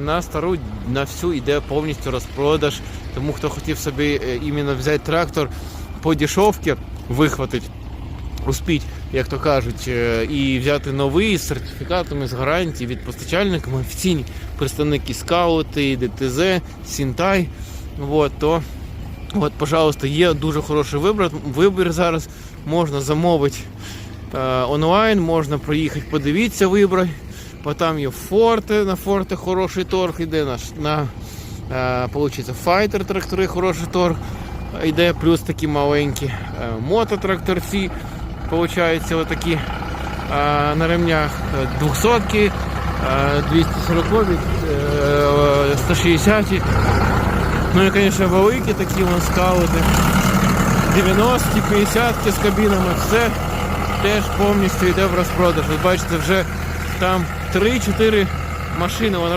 На стару на всю йде повністю розпродаж. Тому хто хотів собі е, іменно взяти трактор по дешевці, вихватить, успіть, як то кажуть, е, і взяти новий з сертифікатами, з гарантії від постачальника, офіційні представники скаути, ДТЗ, Сінтай. От, то От, пожалуйста, є дуже хороший вибір, вибір зараз. Можна замовити е, онлайн, можна проїхати, подивитися, вибрати. Бо там є форти, на форти хороший торг йде, на, ш- на е, получиться, файтер трактори, хороший торг йде, плюс такі маленькі е, мототракторці, получаються отакі е, на ремнях 200 е, 240 е, 160 Ну і, звісно, великі такі вон скаути. 90-ті, 50-ті з кабінами, все теж повністю йде в розпродаж. Ви бачите, вже там 3-4 машини вон